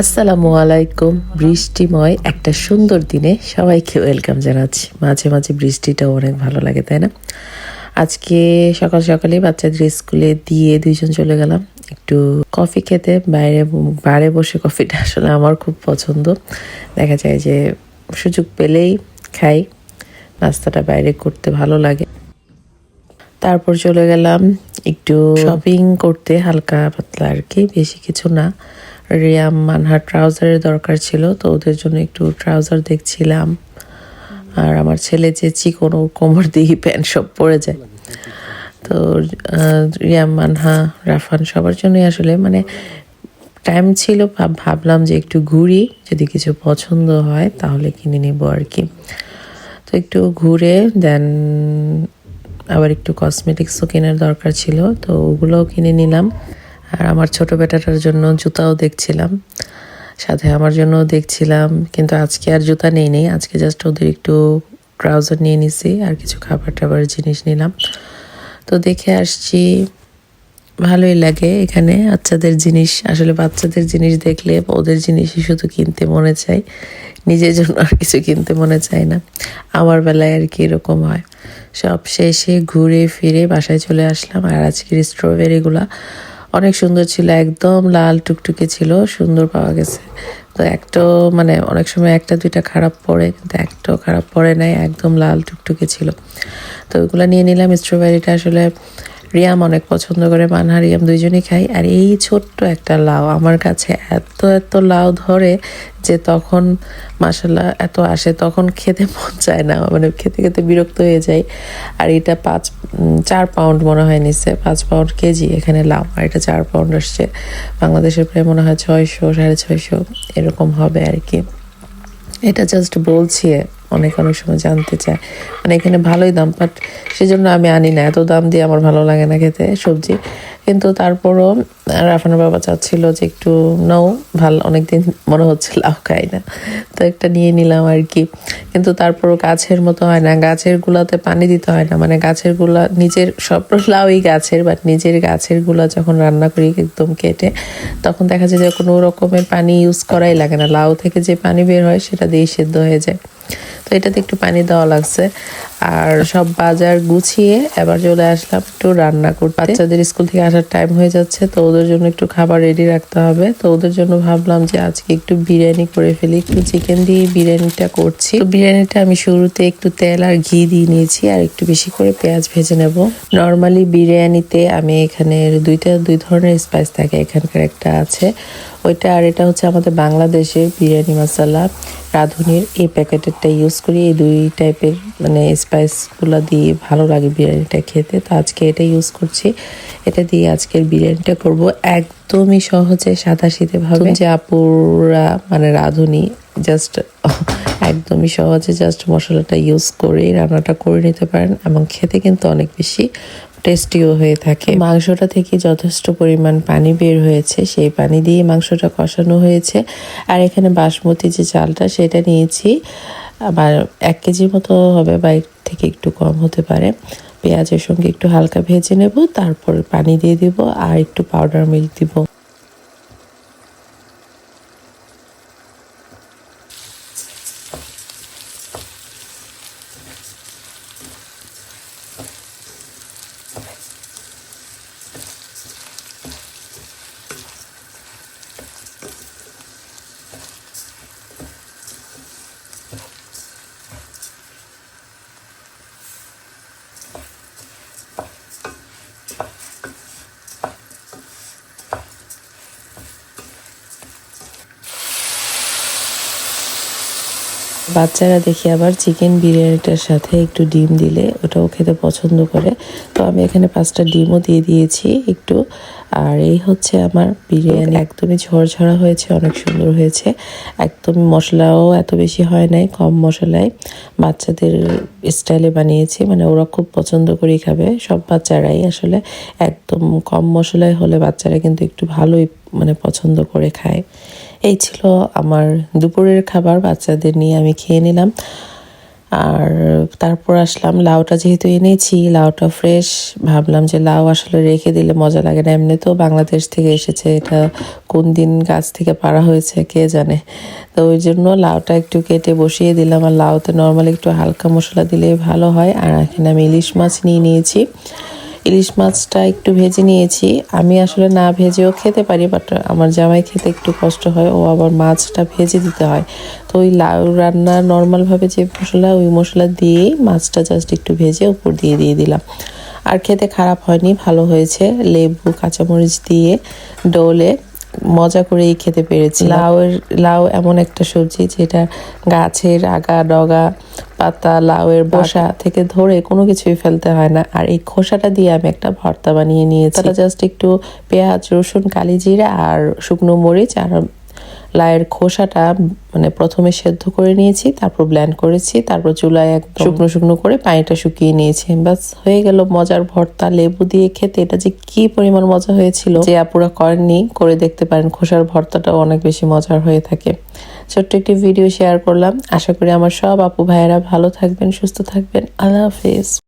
আসসালামু আলাইকুম, বৃষ্টিময়, একটা সুন্দর দিনে সবাইকে ওয়েলকাম জানাচ্ছি। মাঝে মাঝে বৃষ্টিটাও অনেক ভালো লাগে, তাই না? আজকে সকাল সকালে বাচ্চাদের স্কুলে দিয়ে দুইজন চলে গেলাম। একটু কফি খেতে, বাইরে বাইরে বসে কফিটা আসলে আমার খুব পছন্দ। দেখা যায় যে সুযোগ পেলেই খাই, নাস্তাটা বাইরে করতে ভালো লাগে। তারপর চলে গেলাম একটু শপিং করতে, হালকা পাতলা আর কি, বেশি কিছু না। রিয়াম মানহার ট্রাউজারের দরকার ছিল, তো ওদের জন্য একটু ট্রাউজার দেখছিলাম। আর আমার ছেলে যে চিকন, ওর কোমর দিয়ে প্যান্ট সব পরে যায়। তো রিয়াম মানহা, রাফান সবার জন্যই আসলে মানে টাইম ছিল, ভাব- ভাবলাম যে একটু ঘুরি, যদি কিছু পছন্দ হয় তাহলে কিনে নেব আর কি। তো একটু ঘুরে, দেন আবার একটু কসমেটিক্সও কেনার দরকার ছিল, তো ওগুলোও কিনে নিলাম। আর আমার ছোট বেটাটার জন্য জুতাও দেখছিলাম। সাথে আমার জন্য দেখছিলাম, কিন্তু আজকে আর জুতা নেই নেই। আজকে জাস্ট ওদের একটু ট্রাউজার নিয়ে নিছি আর কিছু খাবার টাবার জিনিস নিলাম। তো দেখে আসছি, ভালোই লাগে এখানে। বাচ্চাদের জিনিস, আসলে বাচ্চাদের জিনিস দেখলে ওদের জিনিসই শুধু কিনতে মনে চায়। নিজের জন্য আর কিছু কিনতে মনে চায় না। আমার বেলায় আর কি এরকম হয়। সব শেষে ঘুরে ফিরে বাসায় চলে আসলাম। আর আজকের স্ট্রবেরিগুলা অনেক সুন্দর ছিল, একদম লাল টুকটুকে ছিল, সুন্দর পাওয়া গেছে। তো একটাও মানে অনেক সময় একটা, দুইটা খারাপ পড়ে, কিন্তু একটাও খারাপ পড়ে নাই, একদম লাল টুকটুকে ছিল। তো ওইগুলো নিয়ে নিলাম স্ট্রবেরিটা আসলে রিয়াম অনেক পছন্দ করে, মানহা, রিয়াম দুইজনই খাই। আর এই ছোট্ট একটা লাউ, আমার কাছে এত এত লাউ ধরে যে তখন মাসাল্লাহ এত আসে, তখন খেতে মন চায় না। মানে খেতে খেতে বিরক্ত হয়ে যায় আর এটা পাঁচ চার পাউন্ড মনে হয় নিচ্ছে, পাঁচ পাউন্ড কেজি এখানে লাউ। আর এটা চার পাউন্ড আসছে। বাংলাদেশের প্রায় মনে হয় ছয়শো, সাড়ে ছয়শো, এরকম হবে আর কি। এটা জাস্ট বলছি। অনেক অনেক সময় জানতে চায়। মানে এখানে ভালোই দাম বাট সেজন্য আমি আনি না। এত দাম দিয়ে আমার ভালো লাগে না খেতে সবজি। কিন্তু তারপরও রাফানের বাবা চাচ্ছিল যে একটু নাও, ভালো, অনেকদিন মনে হচ্ছে লাউ খাই না। তো একটা নিয়ে নিলাম আর কি। কিন্তু তারপরও গাছের মতো হয় না। গাছের গুলাতে পানি দিতে হয় না। মানে গাছেরগুলা, নিজের সব লাউই গাছের বাট নিজের গাছেরগুলা যখন রান্না করি একদম কেটে, তখন দেখা যায় যে কোনো রকমের পানি ইউজ করাই লাগে না। লাউ থেকে যে পানি বের হয়, সেটা দিয়ে সেদ্ধ হয়ে যায়। এটাতে একটু পানি দেওয়া লাগছে। আর সব বাজার গুছিয়ে এবার চলে আসলাম একটু রান্না করতে। বাচ্চাদের স্কুল থেকে আসার টাইম হয়ে যাচ্ছে, তো ওদের জন্য একটু খাবার রেডি রাখতে হবে। তো ওদের জন্য ভাবলাম যে আজকে একটু বিরিয়ানি করে ফেলি, একটু চিকেন দিয়ে বিরিয়ানিটা করছি। তো বিরিয়ানিটা আমি শুরুতে একটু তেল আর ঘি দিয়ে নিয়েছি, আর একটু বেশি করে পেঁয়াজ ভেজে নেব। নর্মালি বিরিয়ানিতে আমি এখানে দুইটা, দুই ধরনের স্পাইস থাকে, এখানকার একটা আছে, ওইটা আর এটা হচ্ছে আমাদের বাংলাদেশের বিরিয়ানি মশলা, রাঁধুনির এই প্যাকেটেরটা ইউজ করি এই দুই টাইপের মানে স্পাইসগুলো দিয়ে ভালো লাগে বিরিয়ানিটা খেতে। তো আজকে এটা ইউজ করছি। এটা দিয়ে আজকের বিরিয়ানিটা করব একদমই সহজে সাদা শীতে ভাবে যে আপুরা মানে রাঁধুনি জাস্ট একদমই সহজে জাস্ট মশলাটা ইউজ করে রান্নাটা করে নিতে পারেন এবং খেতে কিন্তু অনেক বেশি টেস্টিও হয়ে থাকে। মাংসটা থেকে যথেষ্ট পরিমাণ পানি বের হয়েছে সেই পানি দিয়ে মাংসটা কষানো হয়েছে। আর এখানে বাসমতি যে চালটা সেটা নিয়েছি। আবার এক কেজির মতো হবে বা এর থেকে একটু কম হতে পারে। পেঁয়াজের সঙ্গে একটু হালকা ভেজে নেব, তারপর পানি দিয়ে দিব আর একটু পাউডার মিল্ক দিব। বাচ্চারা দেখি আবার চিকেন বিরিয়ানিটার সাথে একটু ডিম দিলে, ওটাও খেতে পছন্দ করে। তো আমি এখানে পাঁচটা ডিমও দিয়ে দিয়েছি একটু। আর এই হচ্ছে আমার বিরিয়ানি। একদমই ঝরঝরা হয়েছে, অনেক সুন্দর হয়েছে। একদম মশলাও এত বেশি হয় নাই, কম মশলায়। বাচ্চাদের স্টাইলে বানিয়েছি মানে ওরা খুব পছন্দ করেই খাবে। সব বাচ্চারাই আসলে একদম কম মশলায় হলে বাচ্চারা কিন্তু একটু ভালোই মানে পছন্দ করে খায়। এই ছিল আমার দুপুরের খাবার, বাচ্চাদের নিয়ে আমি খেয়ে নিলাম। আর তারপর আসলাম, লাউটা যেহেতু এনেছি, লাউটা ফ্রেশ ভাবলাম যে লাউ আসলে রেখে দিলে মজা লাগে না। এমনি তো বাংলাদেশ থেকে এসেছে, এটা কোন দিন গাছ থেকে পাড়া হয়েছে কে জানে। তো ওই জন্য লাউটা একটু কেটে বসিয়ে দিলাম, আর লাউতে নর্মালি একটু হালকা মশলা দিলে ভালো হয়। আর এখানে আমি ইলিশ মাছ নিয়ে নিয়েছি। ইলিশ মাছটা একটু ভেজে নিয়েছি। আমি আসলে না ভেজেও খেতে পারি বাট আমার জামাই খেতে একটু কষ্ট হয়, ও আবার মাছটা ভেজে দিতে হয়। তো ওই লাউ রান্না নর্মালভাবে যে মশলা, ওই মশলা দিয়েই মাছটা জাস্ট একটু ভেজে উপর দিয়ে দিয়ে দিলাম। আর খেতে খারাপ হয়নি, ভালো হয়েছে। লেবু, কাঁচামরিচ দিয়ে ডোলে মজা করেই খেতে পেরেছি। লাউয়ের লাউ এমন একটা সবজি যেটা গাছের আগা ডগা পাতা লাউয়ের বসা থেকে ধরে কোনো কিছুই ফেলতে হয় না। আর এই খোসাটা দিয়ে আমি একটা ভর্তা বানিয়ে নিয়েছি। তারা জাস্ট একটু পেঁয়াজ রসুন কালি জিরা আর শুকনো মরিচ আর লাউয়ের খোসাটা মানে প্রথমে সেদ্ধ করে নিয়েছি, তারপর ব্ল্যান্ড করেছি, তারপর চুলায় একদম শুকনো শুকনো করে পানিটা শুকিয়ে নিয়েছি। বাস হয়ে গেল মজার ভর্তা। লেবু দিয়ে খেতে এটা যে কি পরিমাণ মজা হয়েছিল, যে আপুরা করেননি, করে দেখতে পারেন। খোসার ভর্তাটাও অনেক বেশি মজার হয়ে থাকে। ছোট্ট একটি ভিডিও শেয়ার করলাম। আশা করি আমার সব আপু ভাইয়েরা ভালো থাকবেন, সুস্থ থাকবেন। আল্লাহ হাফেজ।